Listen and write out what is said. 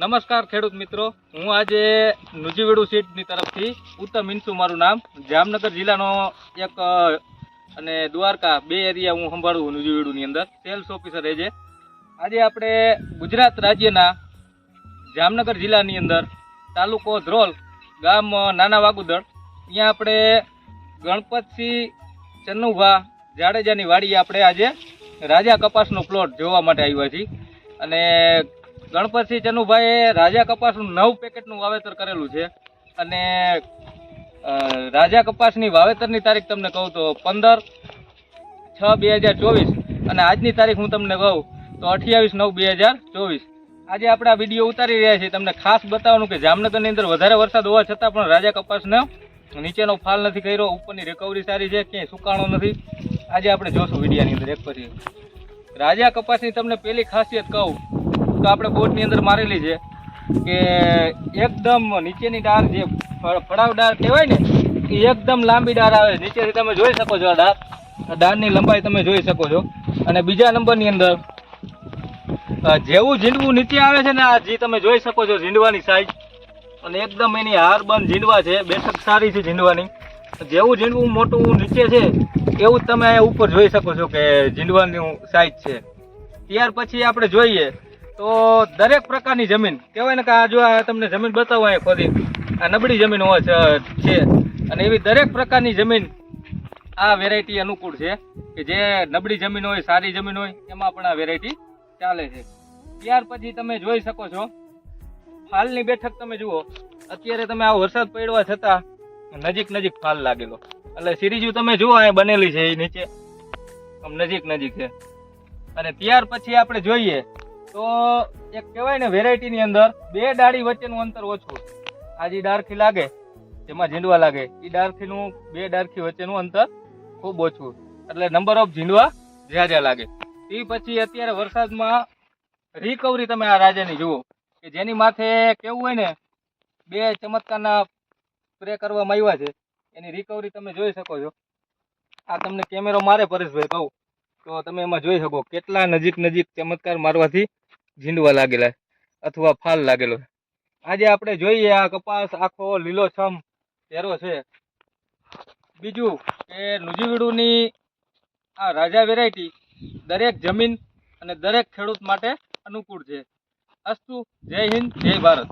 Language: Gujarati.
નમસ્કાર ખેડૂત મિત્રો. હું આજે નુજીવેડુ સીટની તરફથી ઉત્તમ ઇન્સુ મારું નામ. જામનગર જિલ્લાનો એક અને દ્વારકા બે એરિયા હું સંભાળું નુજીવેડુની અંદર. સેલ્સ ઓફિસર એ છે. આજે આપણે ગુજરાત રાજ્યના જામનગર જિલ્લાની અંદર તાલુકો ધ્રોલ ગામ નાના વાગુદળ. અહીંયા આપણે ગણપતસિંહ ચન્નુભા જાડેજાની વાડીએ આપણે આજે રાજા કપાસનો પ્લોટ જોવા માટે આવ્યા છીએ. અને ગણપતસિંહ ચનુભાઈએ રાજા કપાસનું નવ પેકેટનું વાવેતર કરેલું છે. અને રાજા કપાસની વાવેતરની તારીખ તમને કહું તો પંદર છ બે હજાર ચોવીસ અને આજની તારીખ હું તમને કહું તો અઠ્યાવીસ નવ બે હજાર ચોવીસ. આજે આપણે આ વીડિયો ઉતારી રહ્યા છીએ. તમને ખાસ બતાવવાનું કે જામનગરની અંદર વધારે વરસાદ હોવા છતાં પણ રાજા કપાસને નીચેનો ફાલ નથી કર્યો, ઉપરની રિકવરી સારી છે, ક્યાંય સુકાણો નથી. આજે આપણે જોશું વિડીયાની અંદર એક પછી. રાજા કપાસની તમને પહેલી ખાસિયત કહું તો આપણે બોટની અંદર મારેલી છે કે એકદમ નીચેની ડાળ જે ફળાવ ડાળ કહેવાય ને, એ એકદમ લાંબી ડાર આવે નીચેથી તમે જોઈ શકો છો આ આ ડાળની લંબાઈ તમે જોઈ શકો છો. અને બીજા નંબરની અંદર જેવું ઝીંડવું નીચે આવે છે ને આ જે તમે જોઈ શકો છો ઝીંડવાની સાઈઝ અને એકદમ એની હાર બંધ ઝીંડવા છે. બેઠક સારી છે ઝીંડવાની. જેવું ઝીંડવું મોટું નીચે છે, એવું તમે ઉપર જોઈ શકો છો કે ઝીંડવાની સાઈઝ છે. ત્યાર પછી આપણે જોઈએ તો દરેક પ્રકારની જમીન. કહેવાય ને કે આ જો આ તમને જમીન બતાવો અહીંયા ખોદી. આ નબળી જમીન હોય છે- અને એવી દરેક પ્રકારની જમીન આ વેરાયટી અનુકૂળ છે કે જે નબળી જમીન હોય, સારી જમીન હોય, એમાં પણ આ વેરાયટી ચાલે છે. ત્યાર પછી તમે જોઈ શકો છો ફાલની બેઠક તમે જુઓ, અત્યારે તમે આ વરસાદ પડવા છતાં નજીક નજીક ફાલ લાગેલો. એટલે સિરીજુ તમે જુઓ, અહીંયા બનેલી છે એ નીચે. આમ નજીક નજીક છે. અને ત્યાર પછી આપણે જોઈએ તો એક કહેવાય ને, વેરાયટીની અંદર બે ડાળી વચ્ચેનું અંતર ઓછું આ જે ડારખી લાગે તેમાં ઝીંડવા લાગે એ ડારખીનું બે ડારખી વચ્ચેનું અંતર ખૂબ ઓછું એટલે નંબર ઓફ ઝીંડવા જ્યાં જ્યાં લાગે. એ પછી અત્યારે વરસાદમાં રિકવરી તમે આ રાજાની જુઓ, કે જેની માથે કેવું હોય ને, બે ચમત્કારના સ્પ્રે કરવામાં આવ્યા છે. એની રિકવરી તમે જોઈ શકો છો. આ તમને કેમેરો મારે પરેશભાઈ કહું. તો તમે એમાં જોઈ શકો કેટલા નજીક નજીક ચમત્કાર મારવાથી ઝીંડવા લાગેલા અથવા ફાલ લાગેલો આજે આપણે જોઈએ આ કપાસ આખો લીલોછમ ચહેરો છે. બીજું કે નુજીવીડુની આ રાજા વેરાયટી દરેક જમીન અને દરેક ખેડૂત માટે અનુકૂળ છે. અસ્તુ જય હિન્દ, જય ભારત.